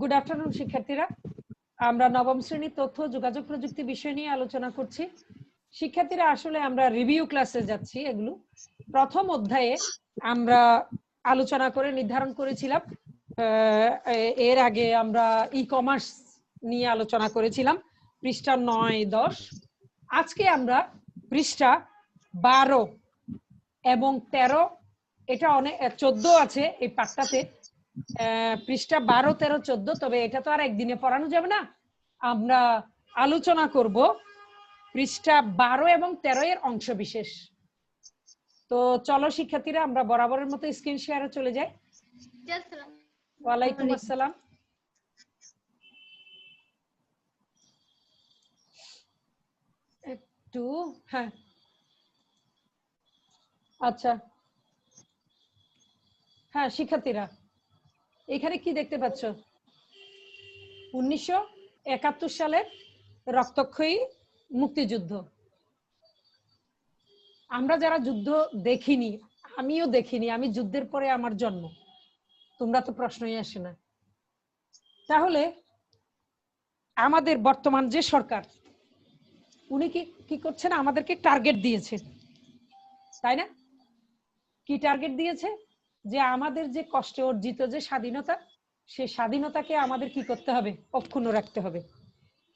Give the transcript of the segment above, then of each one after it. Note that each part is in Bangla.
গুড আফটারনুন শিক্ষার্থীরা। আমরা নবম শ্রেণির তথ্য, যোগাযোগ প্রযুক্তি বিষয় নিয়ে আলোচনা করছি। শিক্ষার্থীরা, আসলে আমরা রিভিউ ক্লাসে যাচ্ছি এগুলো। প্রথম অধ্যায়ে আমরা আলোচনা করে নির্ধারণ করেছিলাম। এর আগে আমরা ই কমার্স নিয়ে আলোচনা করেছিলাম। পৃষ্ঠা নয়, দশ। আজকে আমরা পৃষ্ঠা বারো এবং তেরো, এটা অনেক, চোদ্দ আছে এই পাঠটাতে। পৃষ্ঠা বারো তেরো চোদ্দ তবে এটা তো আর একদিনে পড়ানো যাবে না। আমরা আলোচনা করব পৃষ্ঠা বারো এবং তেরো এর অংশ বিশেষ তো চলো শিক্ষার্থীরা আমরা বরাবরের মতো স্ক্রিন শেয়ারে চলে যাই। ওয়ালাইকুম আসসালাম। একটু হ্যাঁ। আচ্ছা। হ্যাঁ শিক্ষার্থীরা। এখানে কি দেখতে পাচ্ছ? উনিশশো একাত্তর সালের রক্তক্ষয়ী মুক্তিযুদ্ধ। আমরা যারা যুদ্ধ দেখিনি, আমিও দেখিনি, আমি যুদ্ধের পরে আমার জন্ম। তোমরা তো প্রশ্নই আসে না। তাহলে আমাদের বর্তমান যে সরকার, উনি কি কি করছেন? আমাদেরকে টার্গেট দিয়েছে। তাই না? কি টার্গেট দিয়েছে? যে আমাদের যে কষ্টে অর্জিত যে স্বাধীনতা সেই স্বাধীনতাকে আমাদের কি করতে হবে? অক্ষুণ্ণ রাখতে হবে।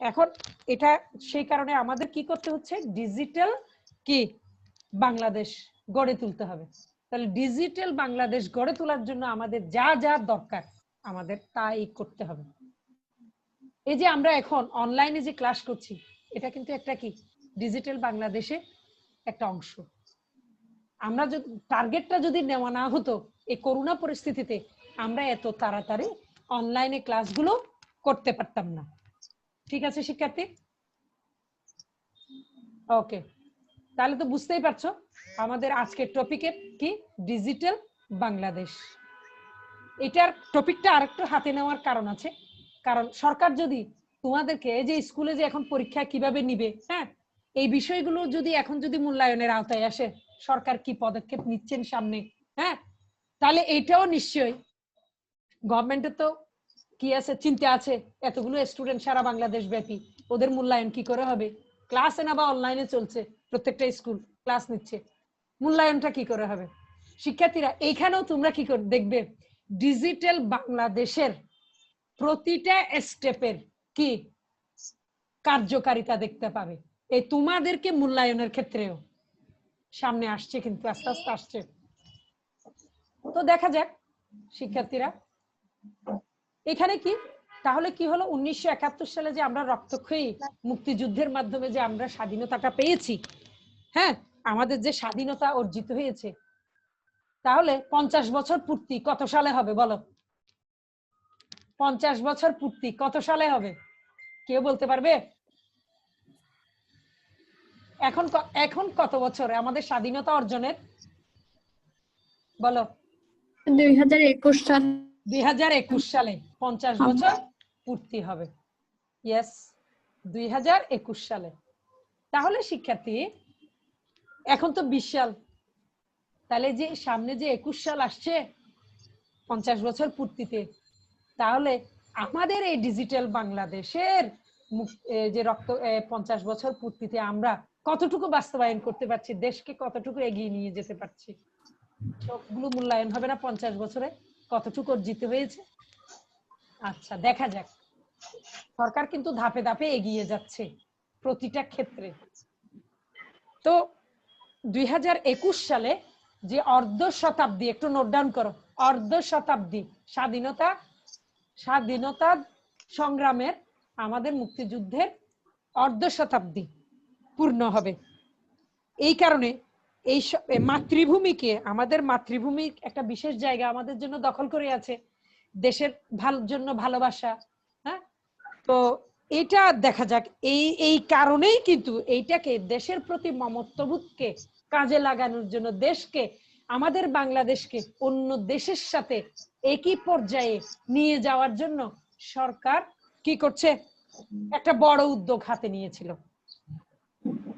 এখন এটা, সেই কারণে আমাদের কি করতে হচ্ছে? ডিজিটাল কি? বাংলাদেশ গড়ে তুলতে হবে। তাহলে ডিজিটাল বাংলাদেশ গড়ে তোলার জন্য আমাদের যা যা দরকার, আমাদের তাই করতে হবে। এই যে আমরা এখন অনলাইনে যে ক্লাস করছি, এটা কিন্তু একটা কি? ডিজিটাল বাংলাদেশে একটা অংশ। আমরা যদি টার্গেটটা যদি নেওয়া না হতো এই করোনা পরিস্থিতিতে আমরা এত তাড়াতাড়ি অনলাইনে ক্লাসগুলো করতে পারতাম না। ঠিক আছে, শিক্ষার্থী? ওকে তাহলে তো বুঝতেই পারছ, আমাদের আজকের টপিকের কি? ডিজিটাল বাংলাদেশ এটার টপিকটা আরেকটু হাতে নেওয়ার কারণ আছে। কারণ সরকার যদি তোমাদেরকে যে স্কুলে যে এখন পরীক্ষা কীভাবে নিবে হ্যাঁ? এই বিষয়গুলো যদি এখন যদি মূল্যায়নের আওতায় আসে, সরকার কি পদক্ষেপ নিচ্ছেন সামনে হ্যাঁ? তাহলে এইটাও নিশ্চয়ই। গভর্নমেন্টের তো কি আছে? চিন্তা আছে। এতগুলো স্টুডেন্ট সারা বাংলাদেশ ব্যাপী ওদের মূল্যায়ন কি করে হবে? ক্লাসে না বা অনলাইনে চলছে? প্রত্যেকটা স্কুল ক্লাস নিচ্ছে। মূল্যায়নটা কি করে হবে? শিক্ষার্থীরা, এইখানেও তোমরা কি করে, দেখবে ডিজিটাল বাংলাদেশের প্রতিটা স্টেপের কি কার্যকারিতা দেখতে পাবে। এই তোমাদেরকে মূল্যায়নের ক্ষেত্রেও। সামনে আসছে কিন্তু, আস্তে আস্তে আসছে। তো দেখা যাক, শিক্ষার্থীরা। এখানে কি? তাহলে কি হলো? উনিশশো একাত্তর সালে যে আমরা রক্তক্ষয়ী মুক্তিযুদ্ধের মাধ্যমে যে আমরা স্বাধীনতাটা পেয়েছি হ্যাঁ? আমাদের যে স্বাধীনতা অর্জিত হয়েছে, তাহলে পঞ্চাশ বছর পূর্তি কত সালে হবে বলো? পঞ্চাশ বছর পূর্তি কত সালে হবে? কেউ বলতে পারবে? এখন এখন কত বছর আমাদের স্বাধীনতা অর্জনের? বলো। দুই হাজার একুশ সাল। দুই হাজার একুশ সালে পঞ্চাশ বছর পূর্তি হবে। ইয়েস দুই হাজার একুশ সালে। তাহলে শিক্ষার্থী এখন তো বিশ সাল। তাহলে যে সামনে যে একুশ সাল আসছে পঞ্চাশ বছর পূর্তিতে তাহলে আমাদের এই ডিজিটাল বাংলাদেশের যে রক্ত পঞ্চাশ বছর পূর্তিতে আমরা কতটুকু বাস্তবায়ন করতে পারছি দেশকে কতটুকু এগিয়ে নিয়ে যেতে পারছি? সবগুলো মূল্যায়ন হবে না পঞ্চাশ বছরে। কতটুকু অর্জিত হয়েছে? আচ্ছা দেখা যাক। সরকার কিন্তু ধাপে ধাপে এগিয়ে যাচ্ছে প্রতিটা ক্ষেত্রে। তো দুই সালে যে অর্ধ শতাব্দী, একটু নোট ডাউন করো, অর্ধ শতাব্দী, স্বাধীনতা স্বাধীনতা সংগ্রামের আমাদের মুক্তিযুদ্ধের অর্ধ শতাব্দী পূর্ণ হবে। এই কারণে এই মাতৃভূমিকে, আমাদের মাতৃভূমি একটা বিশেষ জায়গা আমাদের জন্য দখল করে আছে, দেশের ভালোর জন্য ভালোবাসা হ্যাঁ? তো এটা দেখা যাক, এই এই কারণেই কিন্তু এইটাকে দেশের প্রতি মমত্ববোধকে কাজে লাগানোর জন্য দেশকে, আমাদের বাংলাদেশকে অন্য দেশের সাথে একই পর্যায়ে নিয়ে যাওয়ার জন্য সরকার কি করছে? একটা বড় উদ্যোগ হাতে নিয়েছিল।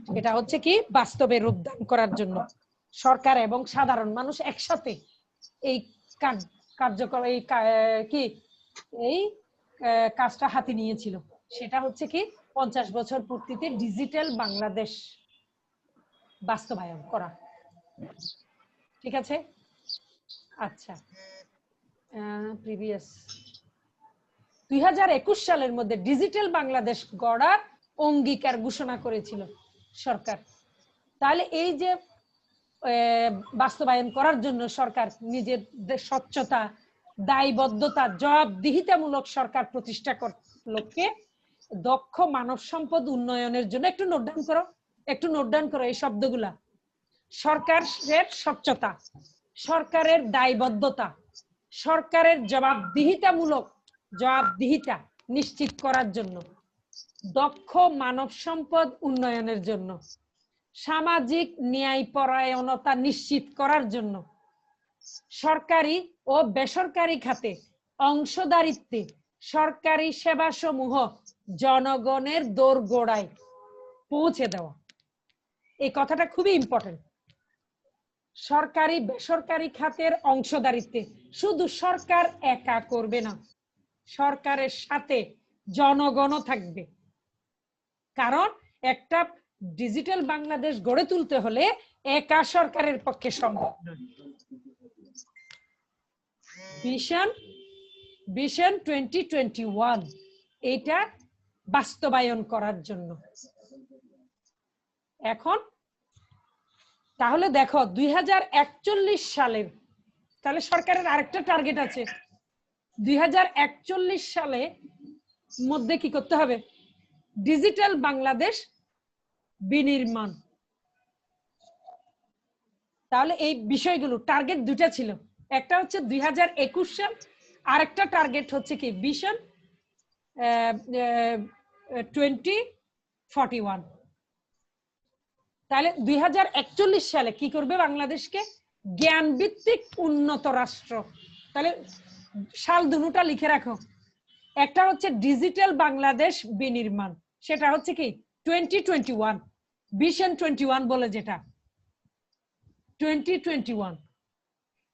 এটা হচ্ছে কি বাস্তবে রূপদান করার জন্য। সরকার এবং সাধারণ মানুষ একসাথে এই কার্যকর এই কি এই কাজটা হাতে নিয়েছিল। সেটা হচ্ছে কি পঞ্চাশ বছর পূর্তিতে ডিজিটাল বাংলাদেশ বাস্তবায়ন করা। ঠিক আছে? আচ্ছা। প্রিভিয়াস। দুই হাজার একুশ সালের মধ্যে ডিজিটাল বাংলাদেশ গড়ার অঙ্গীকার ঘোষণা করেছিল। সরকার। তাহলে এই যে বাস্তবায়ন করার জন্য সরকার নিজের স্বচ্ছতা, দায়বদ্ধতা, জবাবদিহিতামূলক সরকার প্রতিষ্ঠা লক্ষ্যে দক্ষ মানব সম্পদ উন্নয়নের জন্য একটু নোট ডাউন করো, একটু নোট ডাউন করো এই শব্দগুলা। সরকারের স্বচ্ছতা, সরকারের দায়বদ্ধতা, সরকারের জবাবদিহিতামূলক জবাবদিহিতা নিশ্চিত করার জন্য। দক্ষ মানব সম্পদ উন্নয়নের জন্য, সামাজিক ন্যায় পরায়ণতা নিশ্চিত করার জন্য, সরকারি ও বেসরকারি খাতে অংশদারিত্বে সরকারি সেবা সমূহ জনগণের দোরগোড়ায় পৌঁছে দেওয়া। এই কথাটা খুবই ইম্পর্টেন্ট সরকারি, বেসরকারি খাতের অংশদারিত্বে শুধু সরকার একা করবে না, সরকারের সাথে জনগণও থাকবে। কারণ একটা ডিজিটাল বাংলাদেশ গড়ে তুলতে হলে একা সরকারের পক্ষে সম্ভব vision vision twenty twenty one এটা বাস্তবায়ন করার জন্য। এখন, তাহলে দেখো, দুই হাজার একচল্লিশ সালের, তাহলে সরকারের আরেকটা টার্গেট আছে। দুই হাজার একচল্লিশ সালে মধ্যে কি করতে হবে? ডিজিটাল বাংলাদেশ বিনির্মাণ। তাহলে এই বিষয়গুলো টার্গেট দুটা ছিল। একটা হচ্ছে দুই সাল আরেকটা টার্গেট হচ্ছে কি? ভিশন টোয়েন্টি ফর্টি ওয়ান তাহলে দুই হাজার একচল্লিশ সালে কি করবে বাংলাদেশকে? জ্ঞান ভিত্তিক উন্নত রাষ্ট্র। তাহলে সাল দুটা লিখে রাখো। একটা হচ্ছে ডিজিটাল বাংলাদেশ বিনির্মাণ, সেটা হচ্ছে কি twenty twenty one vision twenty one বলে যেটা। টোয়েন্টি টোয়েন্টি ওয়ান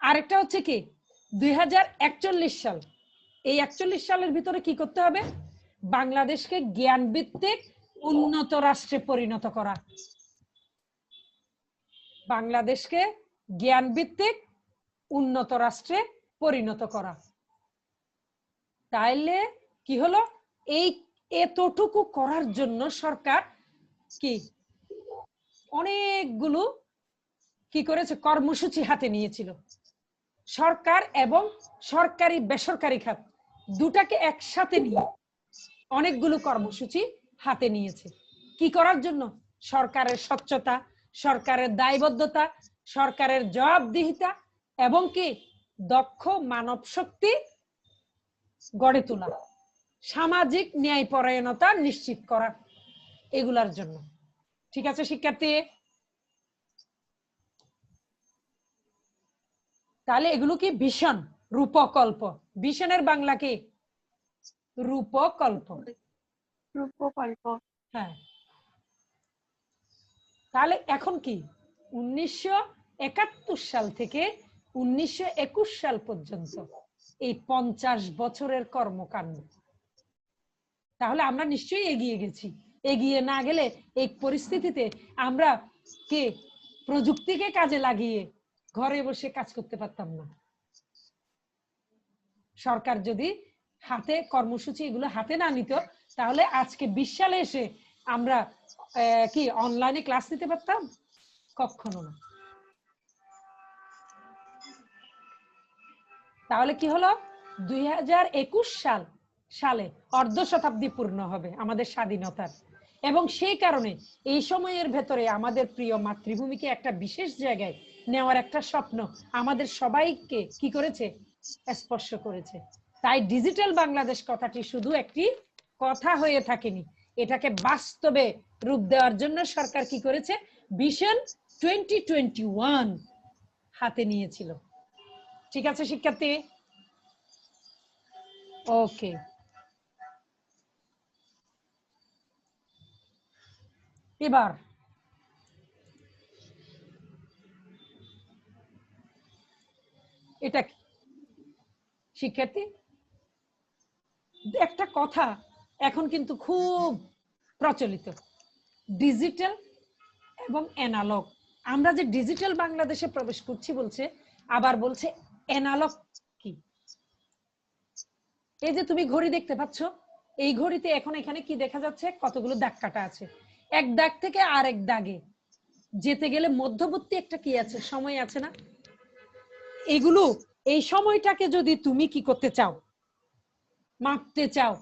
আরেকটা হচ্ছে কি দুই হাজার একচল্লিশ সাল। এই একচল্লিশ সালের ভিতরে কি করতে হবে? বাংলাদেশকে জ্ঞান ভিত্তিক উন্নত রাষ্ট্রে পরিণত করা। বাংলাদেশকে জ্ঞান ভিত্তিক উন্নত রাষ্ট্রে পরিণত করা। তাইলে কি হলো? এই এতটুকু করার জন্য সরকার কি অনেকগুলো কি করেছে? কর্মসূচি হাতে নিয়েছিল। সরকার এবং সরকারি বেসরকারি খাত দুটাকে একসাথে নিয়ে অনেকগুলো কর্মসূচি হাতে নিয়েছে। কি করার জন্য? সরকারের স্বচ্ছতা, সরকারের দায়বদ্ধতা, সরকারের জবাবদিহিতা এবং কি দক্ষ মানব শক্তি গড়ে তোলা। সামাজিক ন্যায় পরায়ণতা নিশ্চিত করা এগুলার জন্য। ঠিক আছে শিক্ষার্থী? তাহলে এগুলো কি ভীষণ? রূপকল্প। ভীষণের বাংলা কি? রূপকল্প। রূপকল্প। হ্যাঁ। তাহলে এখন কি? উনিশশো একাত্তর সাল থেকে উনিশশো একুশ সাল পর্যন্ত এই পঞ্চাশ বছরের কর্মকাণ্ড। তাহলে আমরা নিশ্চয়ই এগিয়ে গেছি। এগিয়ে না গেলে এই পরিস্থিতিতে আমরা কে? প্রযুক্তিকে কাজে লাগিয়ে ঘরে বসে কাজ করতে পারতাম না। সরকার যদি হাতে কর্মসূচি এগুলো হাতে না নিত, তাহলে আজকে বিশ সালে এসে আমরা কি অনলাইনে ক্লাস নিতে পারতাম? কখনো না। তাহলে কি হলো? দুই হাজার একুশ সাল, সালে অর্ধ শতাব্দী পূর্ণ হবে আমাদের স্বাধীনতার। এবং সেই কারণে এই সময়ের ভেতরে আমাদের প্রিয় মাতৃভূমিকে একটা বিশেষ জায়গায় নেওয়ার একটা স্বপ্ন আমাদের সবাইকে কি করেছে? স্পর্শ করেছে। তাই ডিজিটাল বাংলাদেশ কথাটি শুধু একটি কথা হয়ে থাকেনি, এটাকে বাস্তবে রূপ দেওয়ার জন্য সরকার কি করেছে? ভিশন টোয়েন্টি টোয়েন্টি ওয়ান হাতে নিয়েছিল। ঠিক আছে, শিক্ষার্থী? ওকে এবার এটা কি? শিক্ষার্থী, একটা কথা এখন কিন্তু খুব প্রচলিত। ডিজিটাল এবং অ্যানালগ আমরা যে ডিজিটাল বাংলাদেশে প্রবেশ করছি বলছে, আবার বলছে অ্যানালগ কি? এই যে তুমি ঘড়ি দেখতে পাচ্ছ, এই ঘড়িতে এখন এখানে কি দেখা যাচ্ছে? কতগুলো দাগ কাটা আছে। এক দাগ থেকে আরেক দাগে। যেতে গেলে মধ্যবর্তী একটা কি আছে? সময় আছে না? এগুলো, এই সময়টাকে যদি তুমি কি করতে চাও, মাপতে চাও,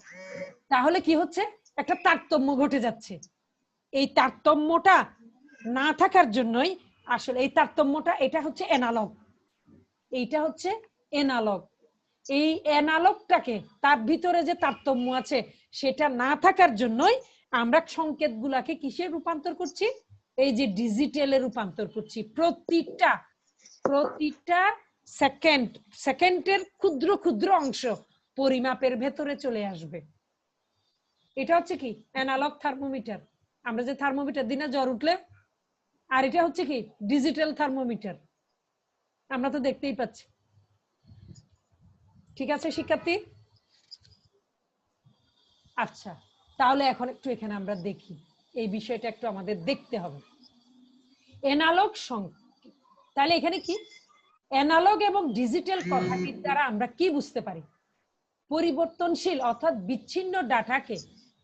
তাহলে কি হচ্ছে? একটা তারতম্য ঘটে যাচ্ছে। এই তারতম্যটা না থাকার জন্যই আসলে এই তারতম্যটা, এটা হচ্ছে এনালগ এইটা হচ্ছে এনালগ। এই অ্যানালগটাকে তার ভিতরে যে তারতম্য আছে, সেটা না থাকার জন্যই আমরা সংকেত গুলাকে কিসে রূপান্তর করছি? এই যে ডিজিটালে রূপান্তর করছি। প্রতিটা প্রতিটা সেকেন্ড সেকেন্ডের ক্ষুদ্র ক্ষুদ্র অংশ পরিমাপের ভেতরে চলে আসবে। এটা হচ্ছে কি? Analogue thermometer. আমরা যে থার্মোমিটার দিনে জ্বর উঠলে? আর এটা হচ্ছে কি? Digital thermometer. আমরা তো দেখতেই পাচ্ছি। ঠিক আছে, শিক্ষার্থী? আচ্ছা তাহলে এখন একটু এখানে আমরা দেখি। এই বিষয়টা একটু আমাদের দেখতে হবে। এনালগ সংকেত তাহলে এখানে কি? অ্যানালগ এবং ডিজিটাল কথাটির দ্বারা আমরা কি বুঝতে পারি? পরিবর্তনশীল অর্থাৎ বিচ্ছিন্ন ডাটাকে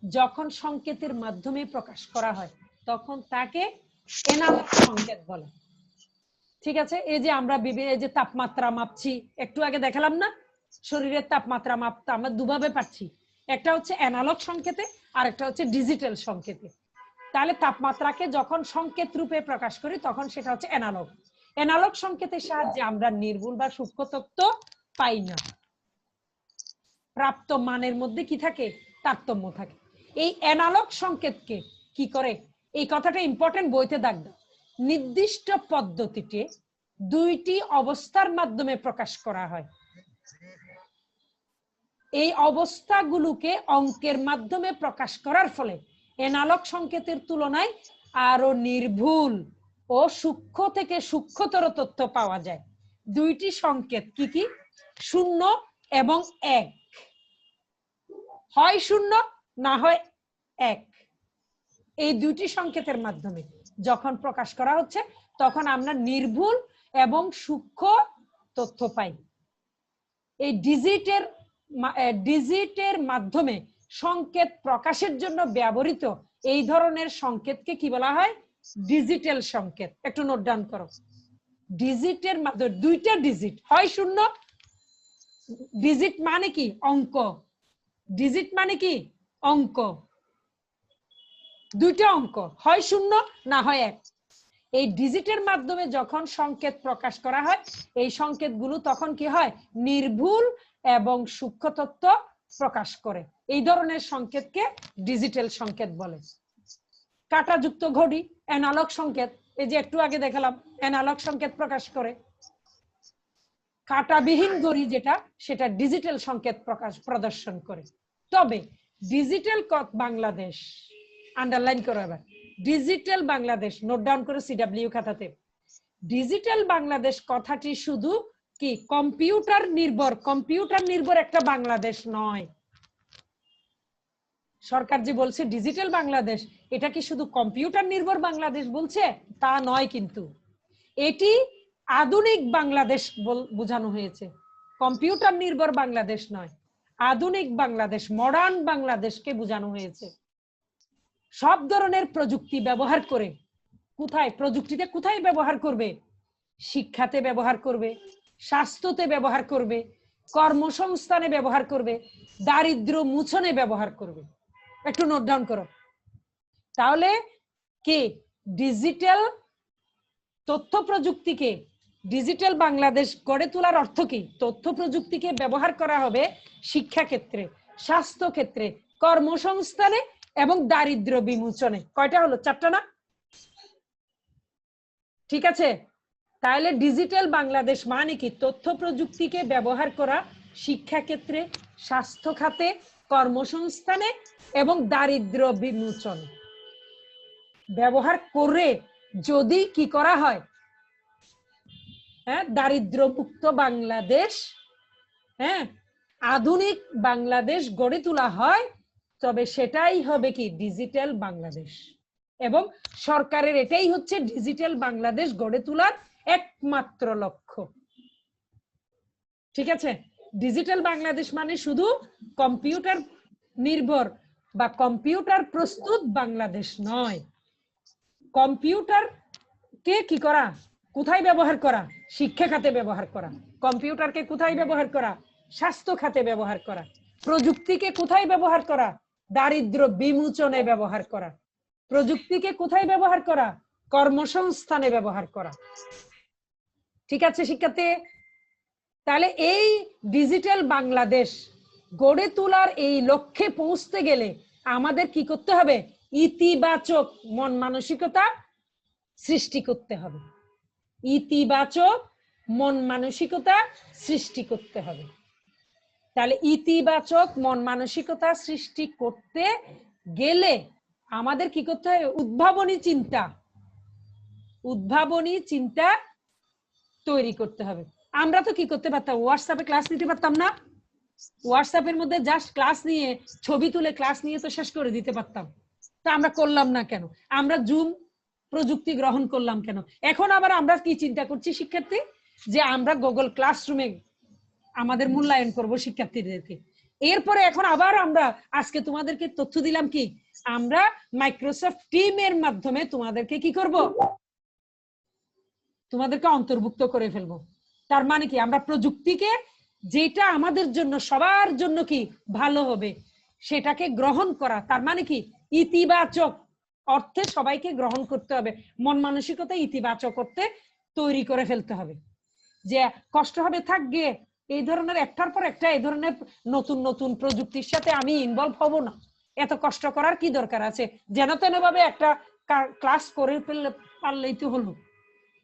যখন সংকেতের মাধ্যমে প্রকাশ করা হয়, তখন তাকে এনালগ সংকেত বলে। ঠিক আছে? এই যে আমরা এই যে তাপমাত্রা মাপছি, একটু আগে দেখালাম না? শরীরের তাপমাত্রা মাপতে আমরা দুভাবে পাচ্ছি একটা হচ্ছে অ্যানালগ সংকেতে, আর একটা হচ্ছে ডিজিটাল সংকেতে। তাহলে তাপমাত্রাকে যখন সংকেত রূপে প্রকাশ করি, তখন সেটা হচ্ছে অ্যানালগ। অ্যানালগ সংকেতের সাহায্যে আমরা নির্ভুল বা সূক্ষ্ম তত্ত্ব পাই না। প্রাপ্ত মানের মধ্যে কি থাকে? তারতম্য থাকে। এই অ্যানালগ সংকেতকে কি করে? এই কথাটা ইম্পর্টেন্ট বইতে দাগ দাও। নির্দিষ্ট পদ্ধতিতে দুইটি অবস্থার মাধ্যমে প্রকাশ করা হয়। এই অবস্থাগুলোকে অঙ্কের মাধ্যমে প্রকাশ করার ফলে এনালগ সংকেতের তুলনায় আরও নির্ভুল ও সূক্ষ্ম থেকে সূক্ষ্মতর তথ্য পাওয়া যায়। দুইটি সংকেত কি কি? শূন্য এবং এক। হয় শূন্য, না হয় এক। এই দুইটি সংকেতের মাধ্যমে। যখন প্রকাশ করা হচ্ছে, তখন আমরা নির্ভুল এবং সূক্ষ্ম তথ্য পাই। এই ডিজিটের ডিজিটের মাধ্যমে সংকেত প্রকাশের জন্য ব্যবহৃত এই ধরনের সংকেতকে কি বলা হয়? ডিজিটাল সংকেত। একটু নোট ডাউন করো। ডিজিটের মাধ্যমে, দুইটা ডিজিট, হয় শূন্য, ডিজিট মানে কি? অঙ্ক। ডিজিট মানে কি? অঙ্ক। দুইটা অঙ্ক, হয় শূন্য না হয় এক। এই ডিজিটের মাধ্যমে যখন সংকেত প্রকাশ করা হয়, এই সংকেতগুলো তখন কি হয়? নির্ভুল এবং সূক্ষ্ম তত্ত্ব প্রকাশ করে। এই ধরনের সংকেতকে ডিজিটাল সংকেত বলে। কাঁটাযুক্ত ঘড়ি, অ্যানালগ সংকেত। এই যে একটু আগে দেখালাম, অ্যানালগ সংকেত প্রকাশ করে। কাঁটাবিহীন ঘড়ি যেটা, সেটা ডিজিটাল সংকেত প্রকাশ, প্রদর্শন করে। তবে ডিজিটাল কত বাংলাদেশ? আন্ডারলাইন করো এবার। ডিজিটাল বাংলাদেশ নোট ডাউন করে সিডাব্লিউ খাতাতে। ডিজিটাল বাংলাদেশ কথাটি শুধু কি? কম্পিউটার নির্ভর কম্পিউটার নির্ভর একটা বাংলাদেশ নয়। সরকার যে বলছে ডিজিটাল বাংলাদেশ এটা কি শুধু কম্পিউটার নির্ভর বাংলাদেশ বলছে? তা নয় কিন্তু। এটি আধুনিক বাংলাদেশ বল- বোঝানো হয়েছে। কম্পিউটার নির্ভর বাংলাদেশ নয়। আধুনিক বাংলাদেশ মডার্ন বাংলাদেশকে বোঝানো হয়েছে। সব ধরনের প্রযুক্তি ব্যবহার করে কোথায়, প্রযুক্তিতে কোথায় ব্যবহার করবে? শিক্ষাতে ব্যবহার করবে, স্বাস্থ্যতে ব্যবহার করবে, কর্মসংস্থানে ব্যবহার করবে, দারিদ্র মুছনে ব্যবহার করবে। একটু নোট ডাউন করো। তাহলে কি? ডিজিটাল তথ্য প্রযুক্তিকে ডিজিটাল বাংলাদেশ গড়ে তোলার অর্থ কি? তথ্য প্রযুক্তিকে ব্যবহার করা হবে শিক্ষা ক্ষেত্রে স্বাস্থ্য ক্ষেত্রে কর্মসংস্থানে এবং দারিদ্র বিমোচনে। কয়টা হলো? চারটা না? ঠিক আছে? তাহলে ডিজিটাল বাংলাদেশ মানে কি? তথ্য প্রযুক্তিকে ব্যবহার করা শিক্ষা ক্ষেত্রে স্বাস্থ্য খাতে, কর্মসংস্থানে এবং দারিদ্র বিমোচন। ব্যবহার করে যদি কি করা হয়? হ্যাঁ দারিদ্র মুক্ত বাংলাদেশ হ্যাঁ আধুনিক বাংলাদেশ গড়ে তোলা হয় তবে সেটাই হবে কি? ডিজিটাল বাংলাদেশ। এবং সরকারের এটাই হচ্ছে ডিজিটাল বাংলাদেশ গড়ে তোলার একমাত্র লক্ষ্য। ঠিক আছে? ডিজিটাল বাংলাদেশ মানে শুধু কম্পিউটার নির্ভর বা কম্পিউটার প্রস্তুত বাংলাদেশ নয়। কম্পিউটার কে কি করা? কোথায় ব্যবহার করা? শিক্ষা খাতে ব্যবহার করা। কম্পিউটারকে কোথায় ব্যবহার করা? স্বাস্থ্য খাতে ব্যবহার করা। প্রযুক্তিকে কোথায় ব্যবহার করা? দারিদ্র বিমোচনে ব্যবহার করা। প্রযুক্তিকে কোথায় ব্যবহার করা? কর্মসংস্থানে ব্যবহার করা। ঠিক আছে, শিক্ষার্থী? তাহলে এই ডিজিটাল বাংলাদেশ গড়ে তোলার এই লক্ষ্যে পৌঁছতে গেলে আমাদের কি করতে হবে? ইতিবাচক মন মানসিকতা সৃষ্টি করতে হবে। ইতিবাচক মন মানসিকতা সৃষ্টি করতে হবে। তাহলে ইতিবাচক মন মানসিকতা সৃষ্টি করতে গেলে আমাদের কি করতে হবে উদ্ভাবনী চিন্তা। উদ্ভাবনী চিন্তা তৈরি করতে হবে। আমরা তো কি করতে পারতাম? হোয়াটসঅ্যাপে ক্লাস নিতে পারতাম না। হোয়াটসঅ্যাপের মধ্যে জাস্ট ক্লাস নিয়ে, ছবি তুলে ক্লাস নিয়ে তো শেষ করে দিতে পারতাম। তা আমরা করলাম না কেন? আমরা জুম প্রযুক্তি গ্রহণ করলাম কেন? এখন আবার আমরা কি চিন্তা করছি শিক্ষার্থী? যে আমরা গুগল ক্লাসরুমে আমাদের মূল্যায়ন করব শিক্ষার্থীদেরকে। এরপরে এখন আবার আমরা আজকে তোমাদেরকে তথ্য দিলাম কি? আমরা মাইক্রোসফট টিমের মাধ্যমে তোমাদেরকে কি করব? তোমাদেরকে অন্তর্ভুক্ত করে ফেলব। তার মানে কি? আমরা প্রযুক্তিকে যেটা আমাদের জন্য, সবার জন্য কি ভালো হবে, সেটাকে গ্রহণ করা। তার মানে কি? ইতিবাচক অর্থে সবাইকে গ্রহণ করতে হবে। মন মানসিকতা ইতিবাচক করতে তৈরি করে ফেলতে হবে। যে কষ্ট হবে থাকবে এই ধরনের একটার পর একটা এই ধরনের নতুন নতুন প্রযুক্তির সাথে আমি ইনভলভ হব না। এত কষ্ট করার কি দরকার আছে? যেন তেন ভাবে একটা ক্লাস করে পারলেই তো হলো।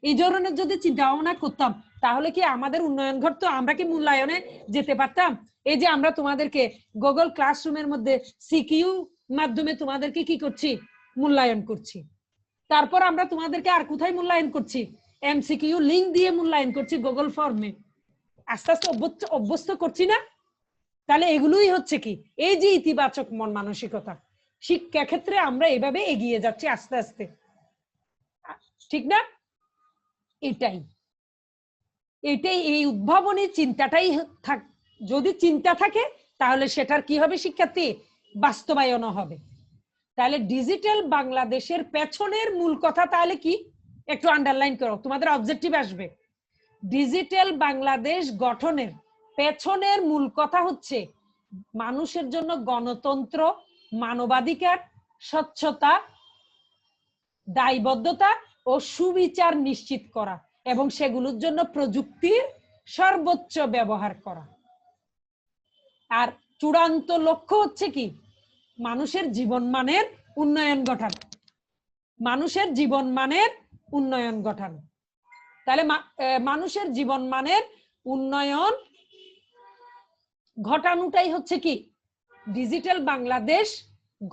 এই ধরনের যদি চিন্তা ভাবনা করতাম, তাহলে কি আমাদের উন্নয়ন ঘটতো? আমরা কি মূল্যায়নে যেতে পারতাম? এই যে আমরা তোমাদেরকে গুগল ক্লাসরুমের মধ্যে সিকিউ মাধ্যমে তোমাদেরকে কি করছি? মূল্যায়ন করছি। তারপর আমরা তোমাদেরকে আর কোথায় মূল্যায়ন করছি? এমসিকিউ লিংক দিয়ে মূল্যায়ন করছি গুগল ফর্মে আস্তে আস্তে অভ্যস্ত করছি না? তাহলে এগুলোই হচ্ছে কি? এই যে ইতিবাচক মন মানসিকতা শিক্ষা ক্ষেত্রে আমরা এভাবে এগিয়ে যাচ্ছি আস্তে আস্তে। ঠিক না? এটাই। এটাই, এই উদ্ভাবনী চিন্তাটাই থাক, যদি চিন্তা থাকে, তাহলে সেটার কি হবে শিক্ষার্থী? বাস্তবায়নও হবে। তাহলে ডিজিটাল বাংলাদেশের পেছনের মূল কথা তাহলে কি? একটু আন্ডারলাইন করো, তোমাদের অবজেক্টিভ আসবে। ডিজিটাল বাংলাদেশ গঠনের পেছনের মূল কথা হচ্ছে মানুষের জন্য গণতন্ত্র, মানবাধিকার, স্বচ্ছতা, দায়বদ্ধতা ও সুবিচার নিশ্চিত করা এবং সেগুলোর জন্য প্রযুক্তির সর্বোচ্চ ব্যবহার করা। আর চূড়ান্ত লক্ষ্য হচ্ছে কি? মানুষের জীবন মানের উন্নয়ন ঘটানো মানুষের জীবন মানের উন্নয়ন ঘটানো তাহলে মানুষের জীবন মানের উন্নয়ন ঘটানোটাই হচ্ছে কি? ডিজিটাল বাংলাদেশ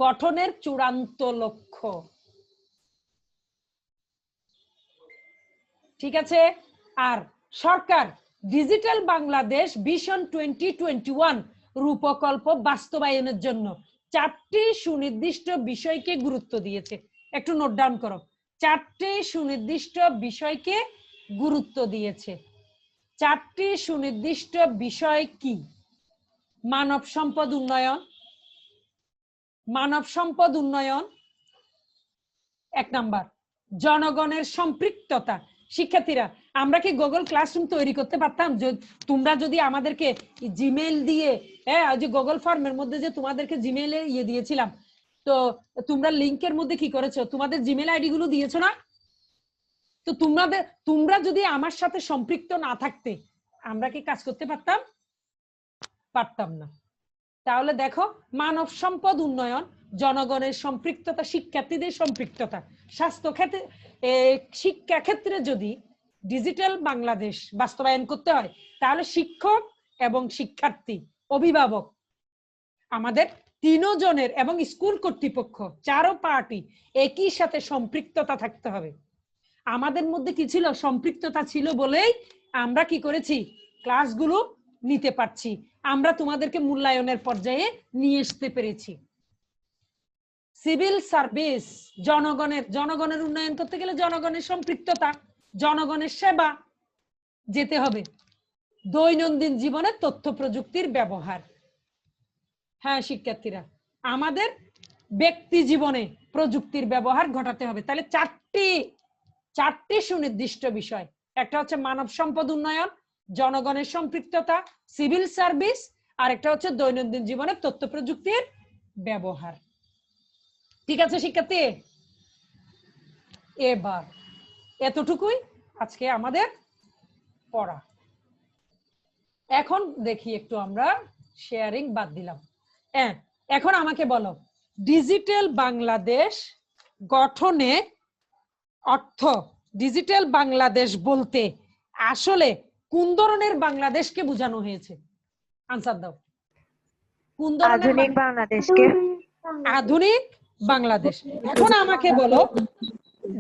গঠনের চূড়ান্ত লক্ষ্য। ঠিক আছে? আর সরকার digital Bangladesh vision twenty twenty one রূপকল্প বাস্তবায়নের জন্য চারটি সুনির্দিষ্ট বিষয়কে গুরুত্ব দিয়েছে। একটু নোট ডাউন করো। চারটি সুনির্দিষ্ট বিষয়কে গুরুত্ব দিয়েছে। চারটি সুনির্দিষ্ট বিষয় কি? মানব সম্পদ উন্নয়ন, মানব সম্পদ উন্নয়ন, এক নাম্বার, জনগণের সম্পৃক্ততা। শিক্ষার্থীরা, আমরা কি গুগল ক্লাসরুম তৈরি করতে পারতাম? তোমরা যদি আমাদেরকে জিমেল দিয়ে হ্যাঁ যে গুগল ফর্মের মধ্যে যে তোমাদেরকে জিমেলে ইয়ে দিয়েছিলাম, তো তোমরা লিঙ্কের মধ্যে কি করেছ? তোমাদের জিমেল আইডি গুলো দিয়েছ না? তো তোমাদের তোমরা যদি আমার সাথে সম্পৃক্ত না থাকতে, আমরা কি কাজ করতে পারতাম? পারতাম না। তাহলে দেখো, মানব সম্পদ উন্নয়ন, জনগণের সম্পৃক্ততা, শিক্ষার্থীদের সম্পৃক্ততা স্বাস্থ্য ক্ষেত্রে শিক্ষা ক্ষেত্রে যদি ডিজিটাল বাংলাদেশ বাস্তবায়ন করতে হয়, তাহলে শিক্ষক এবং শিক্ষার্থী, অভিভাবক, আমাদের তিনজনের এবং স্কুল কর্তৃপক্ষ, চারো পার্টি একই সাথে সম্পৃক্ততা থাকতে হবে। আমাদের মধ্যে কি ছিল? সম্পৃক্ততা ছিল বলেই আমরা কি করেছি? ক্লাসগুলো নিতে পারছি। আমরা তোমাদেরকে মূল্যায়নের পর্যায়ে নিয়ে আসতে পেরেছি। সিভিল সার্ভিস, জনগণের জনগণের উন্নয়ন করতে গেলে জনগণের সম্পৃক্ততা, জনগণের সেবা যেতে হবে। দৈনন্দিন জীবনে তথ্য প্রযুক্তির ব্যবহার। হ্যাঁ শিক্ষার্থীরা, আমাদের ব্যক্তি জীবনে প্রযুক্তির ব্যবহার ঘটাতে হবে। তাহলে চারটি চারটি সুনির্দিষ্ট বিষয়। একটা হচ্ছে মানব সম্পদ উন্নয়ন, জনগণের সম্পৃক্ততা, সিভিল সার্ভিস, আর একটা হচ্ছে দৈনন্দিন জীবনে তথ্য প্রযুক্তির ব্যবহার। ঠিক আছে, শিক্ষার্থী? এবার এতটুকুই আজকে আমাদের পড়া। এখন দেখি একটু আমরা শেয়ারিং বাদ দিলাম। হ্যাঁ এখন আমাকে বলো ডিজিটাল বাংলাদেশ গঠনে অর্থ ডিজিটাল বাংলাদেশ বলতে আসলে কোন ধরনের বাংলাদেশকে বোঝানো হয়েছে? আনসার দাও। কোন ধরনের আধুনিক বাংলাদেশকে। আধুনিক বাংলাদেশ। এখন আমাকে বলো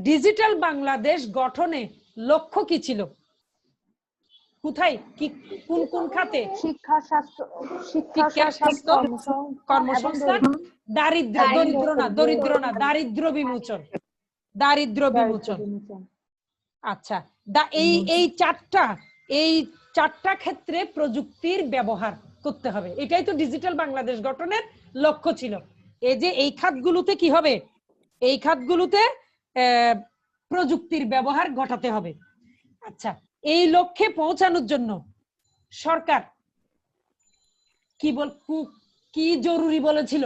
ডিজিটাল বাংলাদেশ গঠনে লক্ষ্য কি ছিল? কোথায়? কি কোন কোন খাতে? শিক্ষা স্বাস্থ্য শিক্ষা শিক্ষা, স্বাস্থ্য, কর্মসংস্থান দারিদ্র দরিদ্র না দরিদ্র না দারিদ্র বিমোচন। দারিদ্র বিমোচন। আচ্ছা দা এই এই চারটা এই চারটা ক্ষেত্রে প্রযুক্তির ব্যবহার করতে হবে। এটাই তো ডিজিটাল বাংলাদেশ গঠনের লক্ষ্য ছিল। এই যে এই খাতগুলোতে কি হবে? এই খাতগুলোতে আহ, প্রযুক্তির ব্যবহার ঘটাতে হবে। আচ্ছা এই লক্ষ্যে পৌঁছানোর জন্য সরকার কি বল কি জরুরি বলেছিল?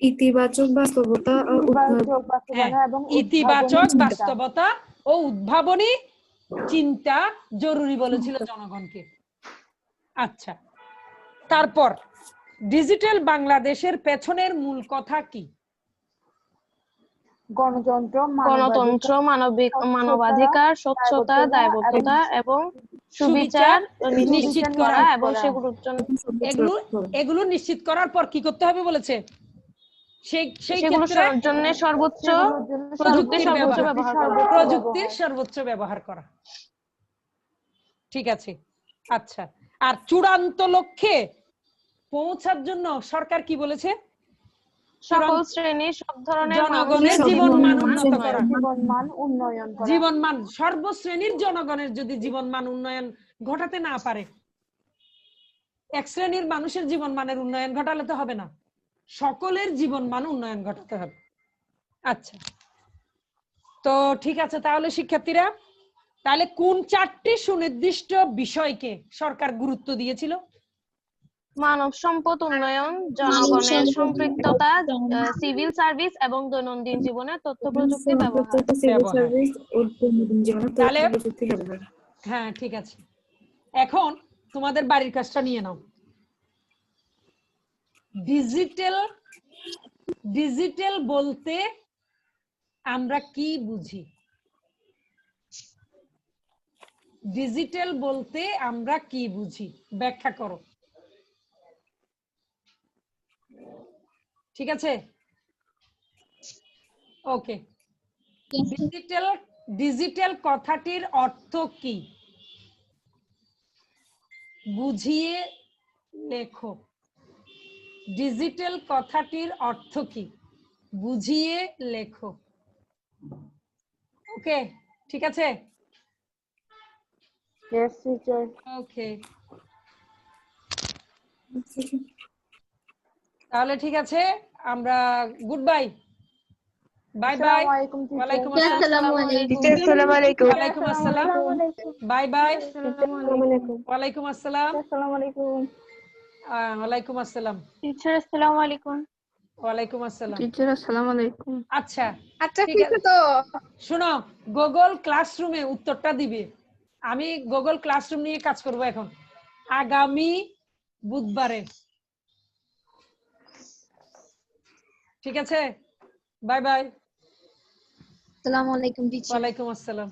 ইতিবাচক বাস্তবতা ইতিবাচক হ্যাঁ, এবং ইতিবাচক বাস্তবতা ও উদ্ভাবনী চিন্তা জরুরি বলেছিল জনগণকে। আচ্ছা তারপর ডিজিটাল বাংলাদেশের পেছনের মূল কথা কি? গণতন্ত্র গণতন্ত্র মানবিক মানবাধিকার স্বচ্ছতা দায়বদ্ধতা এবং সুবিচার নিশ্চিত করা। এবং সেগুলোর জন্য এগুলো এগুলো নিশ্চিত করার পর কি করতে হবে বলেছে সেই সেই সেগুলোর ক্ষেত্রে জন্য সর্বোচ্চ প্রযুক্তির সর্বোচ্চ ব্যবহার। করা। ঠিক আছে। আচ্ছা। আর চূড়ান্ত লক্ষ্যে পৌঁছার জন্য সরকার কি বলেছে? সকল শ্রেণির সব ধরনের জনগণের মান উন্নত করা। উন্নয়ন মান সর্বশ্রেণীর জনগণের যদি জীবন মান উন্নয়ন ঘটাতে না পারে এক শ্রেণির মানুষের জীবন মানের উন্নয়ন ঘটালে তো হবে না। সকলের জীবন মান উন্নয়ন ঘটাতে হবে। আচ্ছা। তো ঠিক আছে তাহলে শিক্ষার্থীরা তাহলে কোন চারটি সুনির্দিষ্ট বিষয়কে সরকার গুরুত্ব দিয়েছিল? মানব সম্পদ উন্নয়ন জনগণের সম্পৃক্ততা সিভিল সার্ভিস এবং দৈনন্দিন জীবনে তথ্য প্রযুক্তি ব্যবহার। হ্যাঁ ঠিক আছে। এখন তোমাদের বাড়ির কাজটা নিয়ে নাও। ডিজিটাল ডিজিটাল বলতে আমরা কি বুঝি? ডিজিটাল বলতে আমরা কি বুঝি? ব্যাখ্যা করো। ঠিক আছে? ওকে ডিজিটাল ডিজিটাল কথাটির অর্থ কি? বুঝিয়ে লেখো। ডিজিটাল কথাটির অর্থ কি? বুঝিয়ে লেখো। ওকে ঠিক আছে? Yes, teacher. ওকে। তাহলে ঠিক আছে আমরা গুড বাই বাই বাই ওয়ালাইকুম আসসালাম আসসালামু। আলাইকুম। ওয়ালাইকুম আসসালাম। বাই বাই ওয়ালাইকুম আসসালাম। Assalamualaikum. আহ, ওয়ালাইকুম আসসালাম। Teacher, Assalamualaikum. ওয়ালাইকুম আসসালাম। টিচার আসসালামু আলাইকুম। আচ্ছা আচ্ছা ঠিক আছে। তো। শোনো গুগল ক্লাসরুমে উত্তরটা দিবে। আমি গুগল ক্লাসরুম নিয়ে কাজ করব এখন। আগামী বুধবারে। ঠিক আছে? Bye bye. আসসালামু আলাইকুম টিচার। ওয়ালাইকুম আসসালাম।